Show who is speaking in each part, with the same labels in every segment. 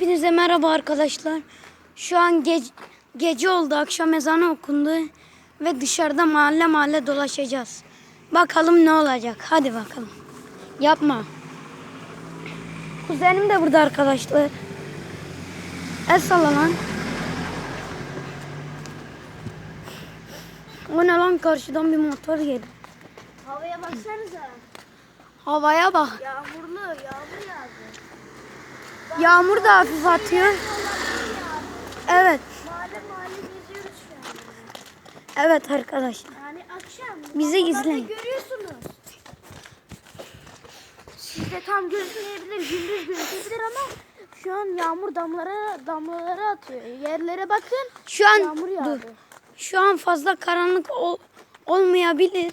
Speaker 1: Hepinize merhaba arkadaşlar. Şu an ge- gece oldu, akşam ezanı okundu ve dışarıda mahalle mahalle dolaşacağız. Bakalım ne olacak. Hadi bakalım. Yapma. Kuzenim de burada arkadaşlar. El salla lan. O ne lan karşıdan bir motor geldi.
Speaker 2: Havaya baksanıza.
Speaker 1: Havaya bak.
Speaker 2: Yağmurlu, yağmur yağdı.
Speaker 1: Yağmur da hafif atıyor. Evet. Evet arkadaşlar.
Speaker 2: Yani akşam.
Speaker 1: Bizi izleyin.
Speaker 2: görüyorsunuz. Sizde tam gözükmeyebilir, gündüz gözükebilir ama şu an yağmur damlara damlaları atıyor. Yerlere bakın.
Speaker 1: Şu an
Speaker 2: Yağmur yağdı.
Speaker 1: dur. Şu an fazla karanlık ol- olmayabilir.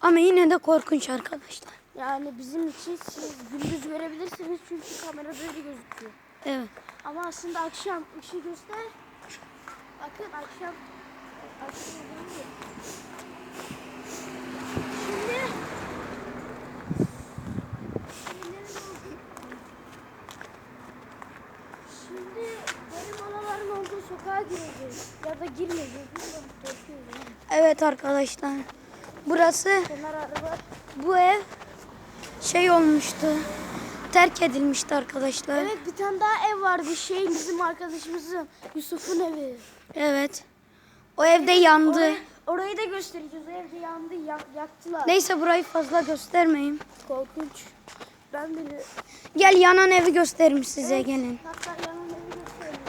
Speaker 1: Ama yine de korkunç arkadaşlar.
Speaker 2: Yani bizim için siz gündüz görebilirsiniz çünkü kamerada öyle gözüküyor.
Speaker 1: Evet.
Speaker 2: Ama aslında akşam ışığı göster. Bakın akşam akşam oluyor. Şimdi Şimdi benim alaların olduğu sokağa gireceğiz. Ya da girmeyeceğiz.
Speaker 1: Evet arkadaşlar. Burası bu ev şey olmuştu. Terk edilmişti arkadaşlar. Evet.
Speaker 2: Evet bir tane daha ev vardı. Şey bizim arkadaşımızın Yusuf'un evi.
Speaker 1: O evde yandı.
Speaker 2: Orayı, orayı da göstereceğiz. O evde yandı, yak, yaktılar.
Speaker 1: Neyse burayı fazla göstermeyeyim.
Speaker 2: Korkunç. Ben bile...
Speaker 1: Gel yanan evi göstereyim size gelin.
Speaker 2: Hatta yanına evi göstereyim.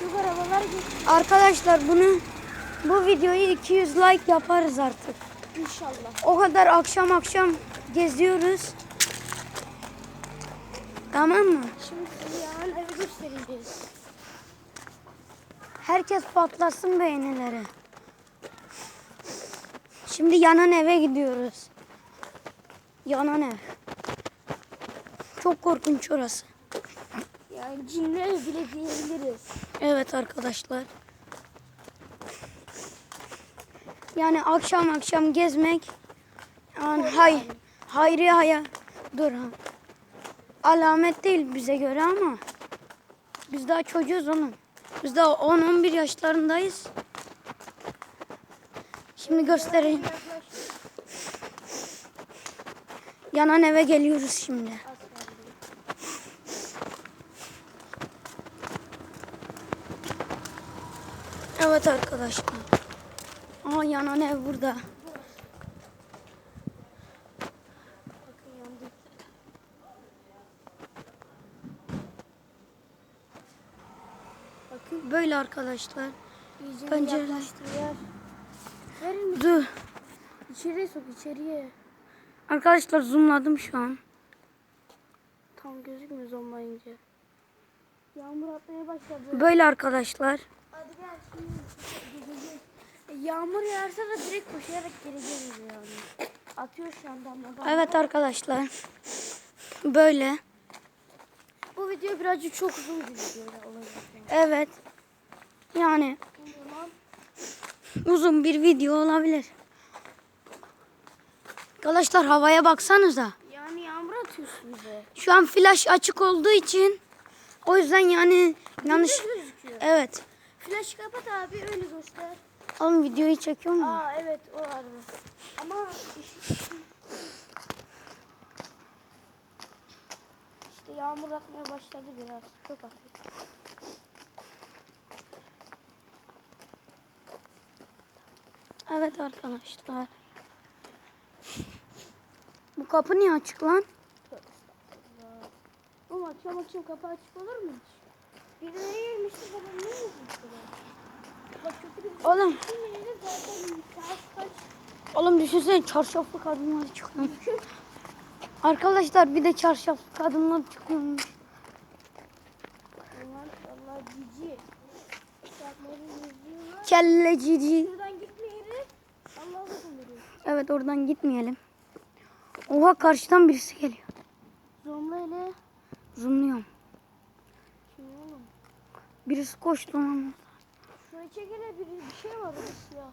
Speaker 2: Çok arabalar geçiyor
Speaker 1: Arkadaşlar bunu bu videoyu 200 like yaparız artık.
Speaker 2: inşallah.
Speaker 1: O kadar akşam akşam geziyoruz. Tamam mı?
Speaker 2: Şimdi size yanına evi göstereceğiz.
Speaker 1: Herkes patlasın beğenileri. Şimdi yanan eve gidiyoruz. Yanan ev. Çok korkunç orası.
Speaker 2: Yani cinler bile diyebiliriz.
Speaker 1: Evet arkadaşlar. Yani akşam akşam gezmek yani hay hayri haya dur ha. Alamet değil bize göre ama biz daha çocuğuz oğlum. Biz daha 10-11 yaşlarındayız. Şimdi göstereyim. Yanan eve geliyoruz şimdi. Evet arkadaşlar. Aa yanan ev burada.
Speaker 2: Bakın
Speaker 1: Böyle arkadaşlar.
Speaker 2: iyice
Speaker 1: Pencere-.
Speaker 2: Verin?
Speaker 1: Dur.
Speaker 2: İçeriye sok içeriye.
Speaker 1: Arkadaşlar zoomladım şu an.
Speaker 2: Tam gözükmüyor olmayınca. Yağmur atmaya başladı.
Speaker 1: Böyle arkadaşlar.
Speaker 2: Hadi gel şimdi Yağmur yağarsa da direkt koşarak geleceğiz yani. Atıyor şu an damla.
Speaker 1: Evet arkadaşlar. Böyle.
Speaker 2: Bu video birazcık çok uzun bir video olacak. Yani.
Speaker 1: Evet. Yani uzun bir video olabilir. Arkadaşlar havaya baksanıza.
Speaker 2: yani yağmur atıyorsun bize.
Speaker 1: Şu an flash açık olduğu için o yüzden yani yanlış. Evet.
Speaker 2: Flash kapat abi öyle göster.
Speaker 1: Oğlum videoyu çekiyor mu?
Speaker 2: Aa evet o vardı. Ama iş- işte yağmur atmaya başladı biraz. Çok hafif.
Speaker 1: Evet arkadaşlar. Bu kapı niye açık lan?
Speaker 2: Oğlum akşam akşam kapı açık olur mu hiç? Bir de nereye girmişti babam ne bir
Speaker 1: Oğlum, oğlum düşünsene çarşaflı kadınlar çıkıyor. Arkadaşlar bir de çarşaflı kadınlar
Speaker 2: yazıyorlar.
Speaker 1: Kelle cici. Evet oradan gitmeyelim. Oha karşıdan birisi geliyor.
Speaker 2: Zomla ile.
Speaker 1: Zoomluyorum.
Speaker 2: Kim oğlum?
Speaker 1: Birisi koştu lan.
Speaker 2: Hani Mavi çekene bir, şey var ya.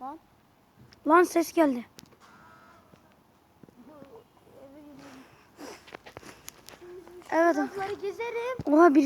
Speaker 2: Lan.
Speaker 1: Lan ses geldi. Evet.
Speaker 2: Sokakları gezerim.
Speaker 1: Oha bir